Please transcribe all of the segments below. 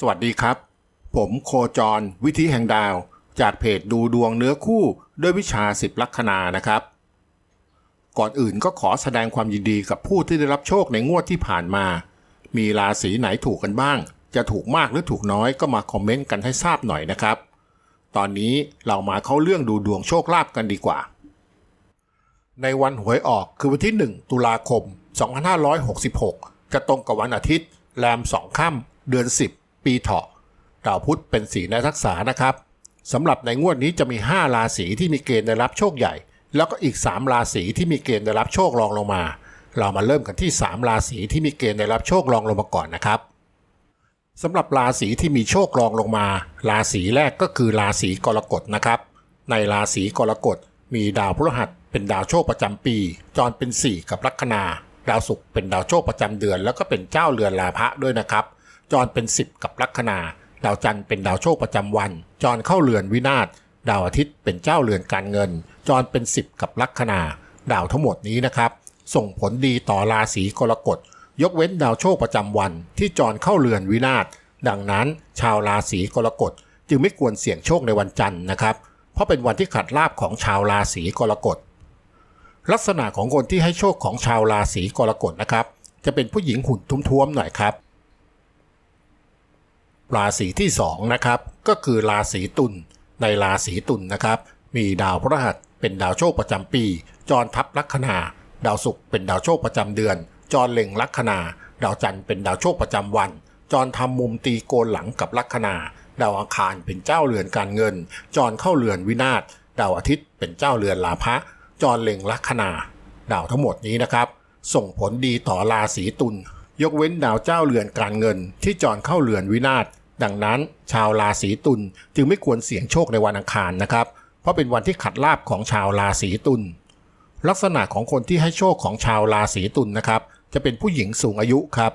สวัสดีครับ ผมโคจร วิธีแห่งดาว จากเพจดูดวงเนื้อคู่ด้วยวิชาสิบลัคนานะครับ ก่อนอื่นก็ขอแสดงความยินดีกับผู้ที่ได้รับโชคในงวดที่ผ่านมา มีราศีไหนถูกกันบ้าง จะถูกมากหรือถูกน้อยก็มาคอมเมนต์กันให้ทราบหน่อยนะครับ ตอนนี้เรามาเข้าเรื่องดูดวงโชคลาภกันดีกว่า ในวันหวยออกคือวันที่ 1 ตุลาคม 2566 จะตรงกับวันอาทิตย์แรม2ค่ำเดือน 10 ปีเถาะดาวพุธเป็นสีในทักษานะครับสำหรับในงวดนี้จะมี 5 ราศีที่มีเกณฑ์ได้รับโชคใหญ่ แล้วก็อีก 3 ราศีที่มีเกณฑ์ได้รับโชครองลงมา เรามาเริ่มกันที่ 3 ราศีที่มีเกณฑ์ได้รับโชครองลงมาก่อนนะครับสำหรับราศีที่มีโชครองลงมา ราศีแรกก็คือราศีกรกฎนะครับ ในราศีกรกฎมีดาวพฤหัสเป็นดาวโชคประจำปี จรเป็น 4 กับลัคนา ดาวศุกร์เป็นดาวโชคประจำเดือน แล้วก็เป็นเจ้าเรือนลาภะด้วยนะครับ จรเป็น 10 กับลัคนา ดาวจันทร์เป็นดาวโชคประจำวัน จรเข้าเรือนวินาศ ดาวอาทิตย์เป็นเจ้าเรือนการเงิน จรเป็น 10 กับลัคนา ดาวทั้งหมดนี้นะครับ ส่งผลดีต่อราศีกรกฎ ยกเว้นดาวโชคประจำวัน ที่จรเข้าเรือนวินาศ ดังนั้น ชาวราศีกรกฎจึงไม่ควรเสี่ยงโชคในวันจันทร์นะครับ เพราะเป็นวันที่ขัดลาบของชาวราศีกรกฎ ลักษณะของคนที่ให้โชคของชาวราศีกรกฎนะครับ จะเป็นผู้หญิงหุ่นทุ้มๆหน่อยครับ ราศีที่2นะครับก็คือราศีตุลในราศีตุลนะครับ มีดาวพฤหัสเป็นดาวโชคประจำปี จรทับลัคนาดาวศุกร์เป็นดาวโชคประจำเดือน จรเล็งลัคนาดาวจันทร์เป็นดาวโชคประจำวัน จรทำมุมตีโกนหลังกับลัคนาดาวอังคารเป็นเจ้าเรือนการเงิน จรเข้าเรือนวินาศดาวอาทิตย์เป็นเจ้าเรือนลาภะจรเล็งลัคนาดาวทั้งหมดนี้นะครับ ส่งผลดีต่อราศีตุล ยกเว้นดาวเจ้าเรือนการเงิน ที่จรเข้าเรือนวินาศดังนั้น ชาวราศีตุลจึงไม่ควรเสี่ยงโชคในวันอังคารนะครับ เพราะเป็นวันที่ขัดลาบของชาวราศีตุลลักษณะของคนที่ให้โชคของชาวราศีตุลนะครับ จะเป็นผู้หญิงสูงอายุครับ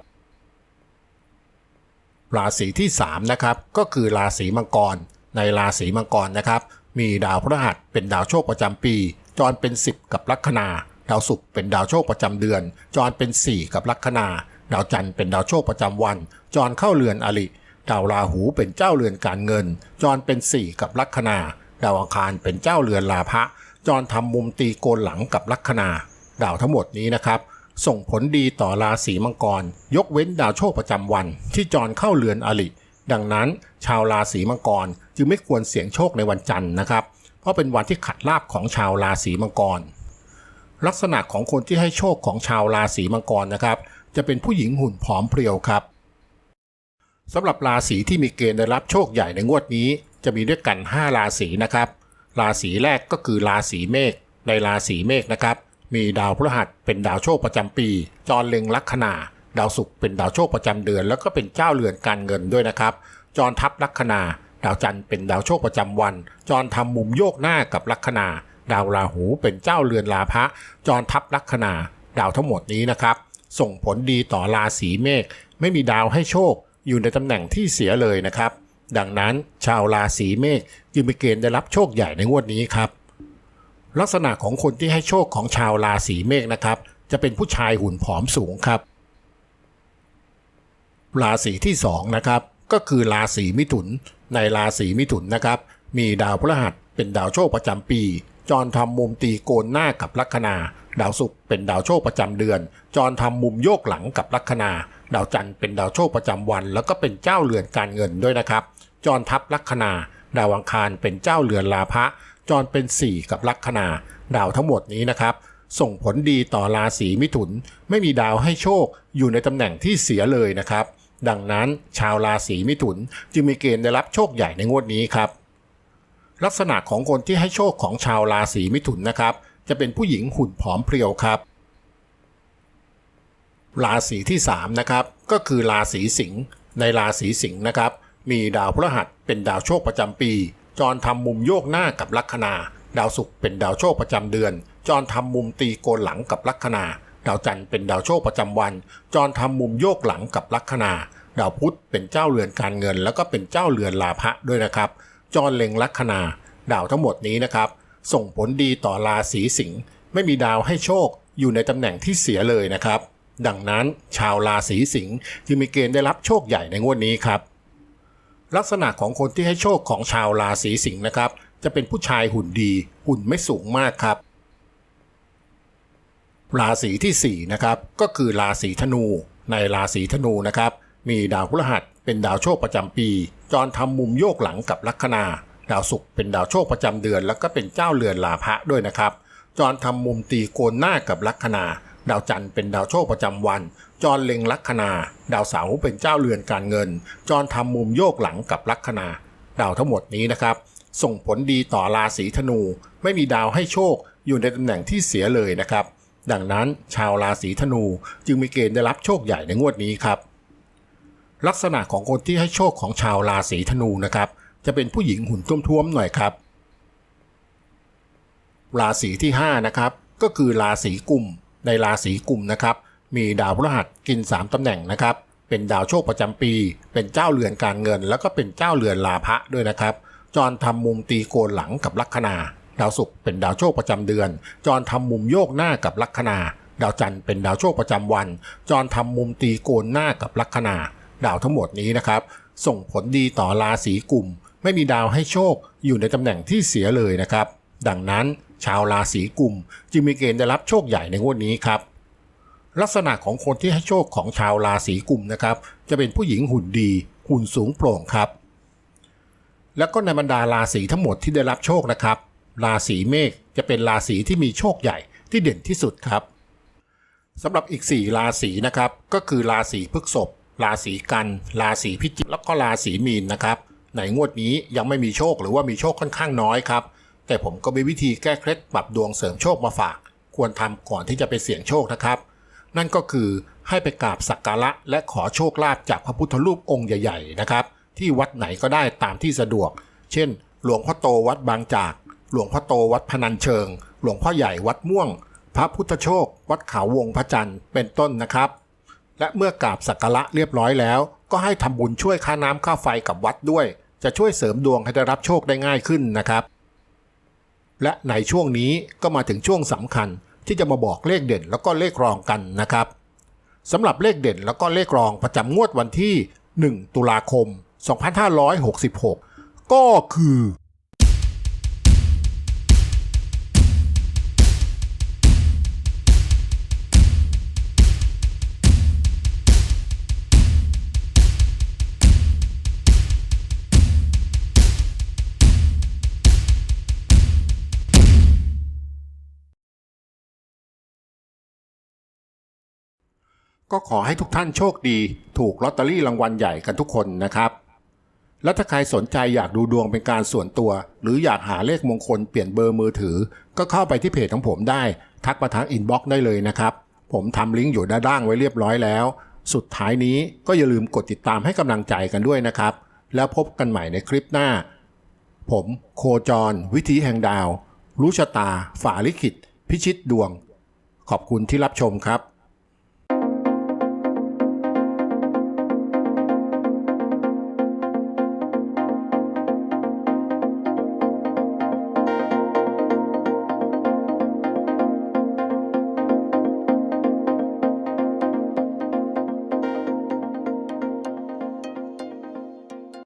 ราศีที่3นะครับก็คือราศีมังกร ในราศีมังกรนะครับ มีดาวพฤหัสเป็นดาวโชคประจำปี จรเป็น 10 กับลัคนา ดาวศุกร์เป็นดาวโชคประจำเดือน จรเป็น 4 กับลัคนา ดาวจันทร์เป็นดาวโชคประจำวัน จรเข้าเรือนอริดาวราหูเป็นเจ้าเรือนการเงิน จรเป็น4กับลัคนา ดาวอังคารเป็นเจ้าเรือนลาภะจรทำมุมตีโกนหลังกับลัคนา ดาวทั้งหมดนี้นะครับ ส่งผลดีต่อราศีมังกร ยกเว้นดาวโชคประจำวัน ที่จรเข้าเรือนอริดังนั้น ชาวราศีมังกรจึงไม่ควรเสี่ยงโชคในวันจันทร์นะครับ เพราะเป็นวันที่ขัดลาบของชาวราศีมังกร ลักษณะของคนที่ให้โชคของชาวราศีมังกรนะครับ จะเป็นผู้หญิงหุ่นผอมเพรียวครับสำหรับราศีที่มีเกณฑ์ได้รับโชคใหญ่ในงวดนี้ จะมีด้วยกัน 5 ราศีนะครับ ราศีแรกก็คือราศีเมษในราศีเมษนะครับ มีดาวพฤหัสเป็นดาวโชคประจำปี จรเล็งลัคนาดาวศุกร์เป็นดาวโชคประจำเดือน แล้วก็เป็นเจ้าเรือนการเงินด้วยนะครับ จรทับลัคนาดาวจันทร์เป็นดาวโชคประจำวัน จรทำมุมโยกหน้ากับลัคนา ดาวราหูเป็นเจ้าเรือนลาภะจรทับลัคนา ดาวทั้งหมดนี้นะครับ ส่งผลดีต่อราศีเมษไม่มีดาวให้โชคอยู่ในตำแหน่งที่เสียเลยนะครับ ดังนั้นชาวราศีเมษจึงมีเกณฑ์ได้รับโชคใหญ่ในงวดนี้ครับ ลักษณะของคนที่ให้โชคของชาวราศีเมษนะครับ จะเป็นผู้ชายหุ่นผอมสูงครับ ราศีที่2นะครับก็คือราศีมิถุน ในราศีมิถุนนะครับ มีดาวพฤหัสเป็นดาวโชคประจำปี จรทำมุมตีโกนหน้ากับลัคนา ดาวศุกร์เป็นดาวโชคประจำเดือน จรทำมุมโยกหลังกับลัคนา ดาวจันทร์เป็นดาวโชคประจำวัน แล้วก็เป็นเจ้าเรือนการเงินด้วยนะครับ จรทับลัคนา ดาวอังคารเป็นเจ้าเรือนลาภะจรเป็น 4 กับลัคนา ดาวทั้งหมดนี้นะครับ ส่งผลดีต่อราศีมิถุน ไม่มีดาวให้โชคอยู่ในตำแหน่งที่เสียเลยนะครับ ดังนั้นชาวราศีมิถุนจึงมีเกณฑ์ได้รับโชคใหญ่ในงวดนี้ครับ ลักษณะของคนที่ให้โชคของชาวราศีมิถุนนะครับ จะเป็นผู้หญิงหุ่นผอมเพรียวครับ ราศีที่3นะครับก็คือราศีสิงห์ในราศีสิงห์นะครับมีดาวพฤหัสเป็นดาวโชคประจำปี จรทำมุมโยกหน้ากับลัคนา ดาวศุกร์เป็นดาวโชคประจำเดือน จรทำมุมตีโกนหลังกับลัคนา ดาวจันทร์เป็นดาวโชคประจำวัน จรทำมุมโยกหลังกับลัคนา ดาวพุธเป็นเจ้าเรือนการเงิน แล้วก็เป็นเจ้าเรือนลาภะด้วยนะครับ จรเล็งลัคนา ดาวทั้งหมดนี้นะครับ ส่งผลดีต่อราศีสิงห์ไม่มีดาวให้โชคอยู่ในตำแหน่งที่เสียเลยนะครับ ดังนั้นชาวราศีสิงห์จึงมีเกณฑ์ได้รับโชคใหญ่ในงวดนี้ครับ ลักษณะของคนที่ให้โชคของชาวราศีสิงห์นะครับ จะเป็นผู้ชายหุ่นดีหุ่นไม่สูงมากครับ ราศีที่4นะครับก็คือราศีธนู ในราศีธนูนะครับ มีดาวพฤหัสเป็นดาวโชคประจำปี จรทำมุมโยกหลังกับลัคนา ดาวศุกร์เป็นดาวโชคประจำเดือน แล้วก็เป็นเจ้าเรือนลาภะด้วยนะครับ จรทำมุมตีโกนหน้ากับลัคนา ดาวจันทร์เป็นดาวโชคประจำวัน จรเล็งลัคนา ดาวเสาร์เป็นเจ้าเรือนการเงิน จรทำมุมโยกหลังกับลัคนา ดาวทั้งหมดนี้นะครับ ส่งผลดีต่อราศีธนู ไม่มีดาวให้โชคอยู่ในตำแหน่งที่เสียเลยนะครับ ดังนั้นชาวราศีธนูจึงมีเกณฑ์ได้รับโชคใหญ่ในงวดนี้ครับลักษณะของคนที่ให้โชคของชาวราศีธนูนะครับ จะเป็นผู้หญิงหุ่นท้วมๆหน่อยครับ ราศีที่5นะครับก็คือราศีกุม ในราศีกุมนะครับ มีดาวพฤหัสกิน 3ตำแหน่งนะครับ เป็นดาวโชคประจำปี เป็นเจ้าเรือนการเงิน แล้วก็เป็นเจ้าเรือนลาภะด้วยนะครับ จรทำมุมตีโกนหลังกับลัคนา ดาวศุกร์เป็นดาวโชคประจำเดือน จรทำมุมโยกหน้ากับลัคนา ดาวจันทร์เป็นดาวโชคประจำวัน จรทำมุมตีโกนหน้ากับลัคนา ดาวทั้งหมดนี้นะครับ ส่งผลดีต่อราศีกุม ไม่มีดาวให้โชคอยู่ในตำแหน่งที่เสียเลยนะครับ ดังนั้นชาวราศีกุมจึงมีเกณฑ์ได้รับโชคใหญ่ในงวดนี้ครับ ลักษณะของคนที่ให้โชคของชาวราศีกุมนะครับ จะเป็นผู้หญิงหุ่นดี หุ่นสูงโปร่งครับ แล้วก็ในบรรดาราศีทั้งหมดที่ได้รับโชคนะครับ ราศีเมษจะเป็นราศีที่มีโชคใหญ่ที่เด่นที่สุดครับสำหรับอีก 4 ราศีนะครับ ก็คือราศีพฤษภราศีกัน ราศีพิจิกแล้วก็ราศีมีนนะครับ ในงวดนี้ยังไม่มีโชคหรือว่ามีโชคค่อนข้างน้อยครับ แต่ผมก็มีวิธีแก้เคล็ดปรับดวงเสริมโชคมาฝาก ควรทำก่อนที่จะไปเสี่ยงโชคนะครับ นั่นก็คือให้ไปกราบสักการะและขอโชคลาภจากพระพุทธรูปองค์ใหญ่ ๆ นะครับ ที่วัดไหนก็ได้ตามที่สะดวก เช่น หลวงพ่อโตวัดบางจาก หลวงพ่อโตวัดพนัญเชิง หลวงพ่อใหญ่วัดม่วง พระพุทธโชค วัดเขาวงพระจันทร์เป็นต้นนะครับ และเมื่อกราบสักการะเรียบร้อยแล้ว ก็ให้ทำบุญช่วยค่าน้ำค่าไฟกับวัดด้วย จะช่วยเสริมดวงให้ได้รับโชคได้ง่ายขึ้นนะครับ และในช่วงนี้ก็มาถึงช่วงสำคัญที่จะมาบอกเลขเด่นแล้วก็เลขรองกันนะครับสำหรับเลขเด่นแล้วก็เลขรองประจำงวดวันที่ 1 ตุลาคม 2566 ก็คือ ก็ขอให้ทุกท่านโชคดี ถูกลอตเตอรี่รางวัลใหญ่กันทุกคนนะครับ และถ้าใครสนใจอยากดูดวงเป็นการส่วนตัว หรืออยากหาเลขมงคลเปลี่ยนเบอร์มือถือ ก็เข้าไปที่เพจของผมได้ ทักมาทางอินบ็อกซ์ได้เลยนะครับ ผมทำลิงก์อยู่ด้านล่างไว้เรียบร้อยแล้ว สุดท้ายนี้ก็อย่าลืมกดติดตามให้กำลังใจกันด้วยนะครับ แล้วพบกันใหม่ในคลิปหน้า ผมโคจร วิธีแห่งดาว รู้ชะตา ฝ่าลิขิต พิชิตดวง ขอบคุณที่รับชมครับ